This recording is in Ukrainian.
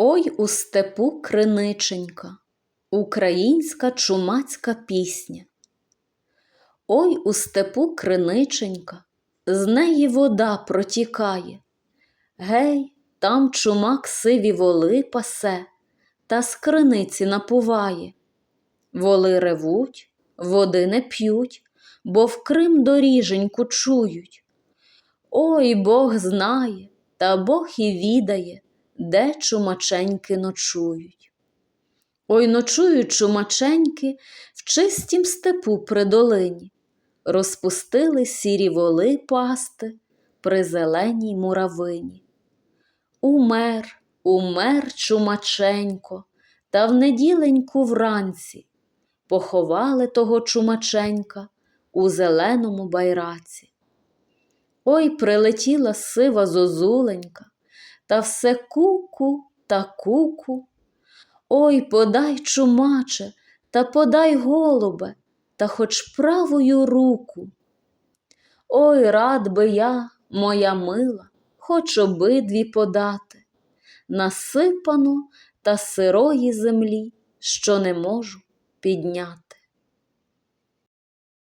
Ой у степу криниченька, українська чумацька пісня. Ой у степу криниченька, з неї вода протікає. Гей, там чумак сиві воли пасе, та з криниці напуває. Воли ревуть, води не п'ють, бо в Крим доріженьку чують. Ой Бог знає, та Бог і відає, де чумаченьки ночують. Ой ночують чумаченьки в чистім степу при долині, розпустили сірі воли пасти при зеленій муравині. Умер, умер чумаченько, та в неділеньку вранці поховали того чумаченька у зеленому байраці. Ой прилетіла сива зозуленька, та все куку та куку. Ой, подай, чумаче, та подай голубе, та хоч правою руку. Ой, рад би я, моя мила, хоч обидві подати, насипану та сирої землі, що не можу підняти.